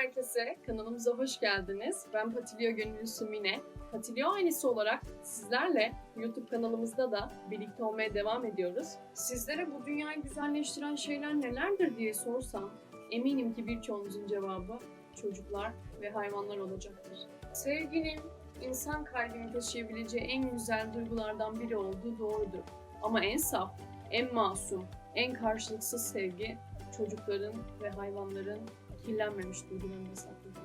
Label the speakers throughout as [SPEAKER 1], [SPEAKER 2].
[SPEAKER 1] herkese, kanalımıza hoş geldiniz. Ben Patilio Gönüllüsü Mine. Patilio ailesi olarak sizlerle YouTube kanalımızda da birlikte olmaya devam ediyoruz. Sizlere bu dünyayı güzelleştiren şeyler nelerdir diye sorsam, eminim ki birçoğunuzun cevabı çocuklar ve hayvanlar olacaktır. Sevginin insan kalbini taşıyabileceği en güzel duygulardan biri olduğu doğrudur. Ama en saf, en masum, en karşılıksız sevgi çocukların ve hayvanların kirlenmemiş duygularını saklıdır.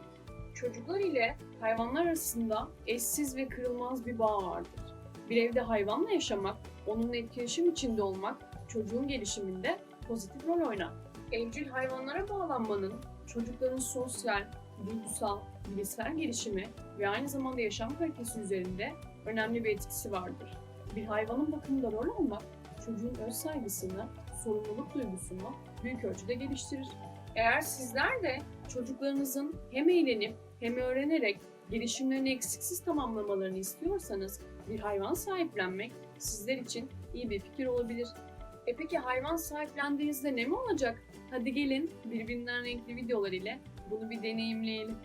[SPEAKER 1] Çocuklar ile hayvanlar arasında eşsiz ve kırılmaz bir bağ vardır. Bir evde hayvanla yaşamak, onunla etkileşim içinde olmak çocuğun gelişiminde pozitif rol oynar. Evcil hayvanlara bağlanmanın çocukların sosyal, duygusal, bilişsel gelişimi ve aynı zamanda yaşam kalitesi üzerinde önemli bir etkisi vardır. Bir hayvanın bakımında rol almak çocuğun öz saygısını, sorumluluk duygusunu büyük ölçüde geliştirir. Eğer sizler de çocuklarınızın hem eğlenip hem öğrenerek gelişimlerini eksiksiz tamamlamalarını istiyorsanız bir hayvan sahiplenmek sizler için iyi bir fikir olabilir. E peki hayvan sahiplendiğinizde ne mi olacak? Hadi gelin birbirinden renkli videolar ile bunu bir deneyimleyelim.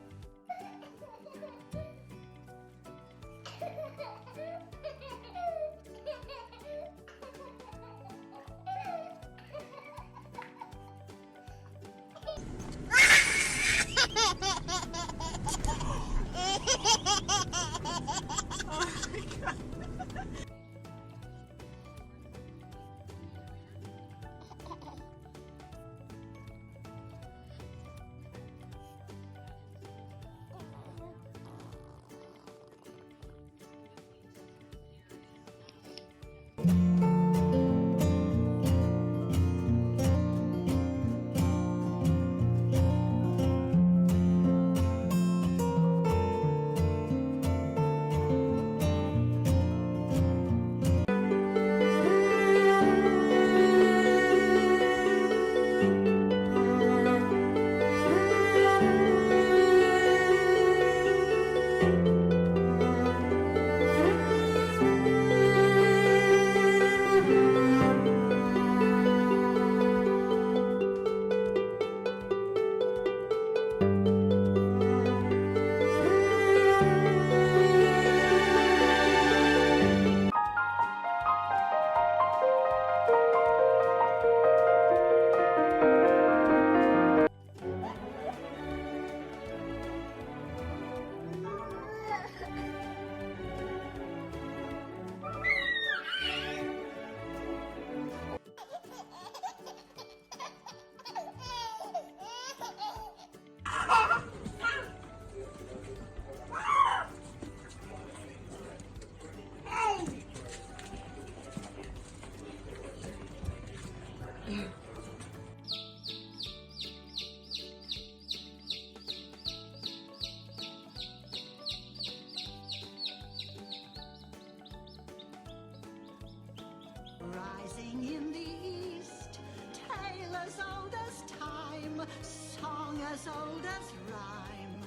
[SPEAKER 2] As old as rhyme,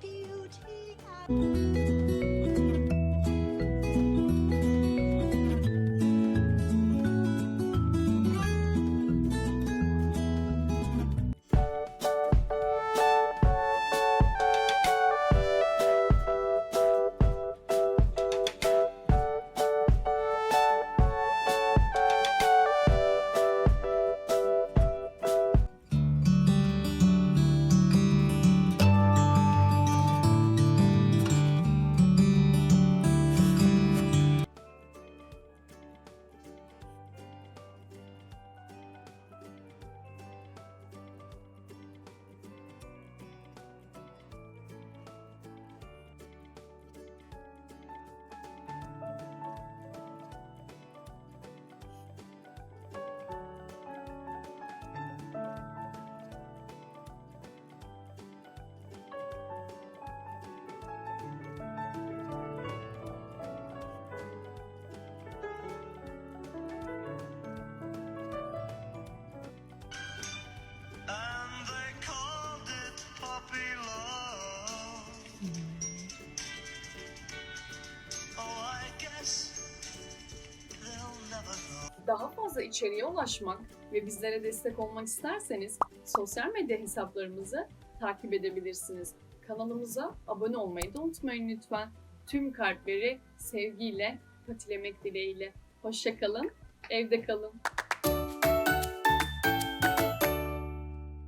[SPEAKER 2] beauty and
[SPEAKER 1] Daha fazla içeriğe ulaşmak ve bizlere destek olmak isterseniz sosyal medya hesaplarımızı takip edebilirsiniz. Kanalımıza abone olmayı da unutmayın lütfen. Tüm kalpleri sevgiyle patilemek dileğiyle. Hoşçakalın, evde kalın.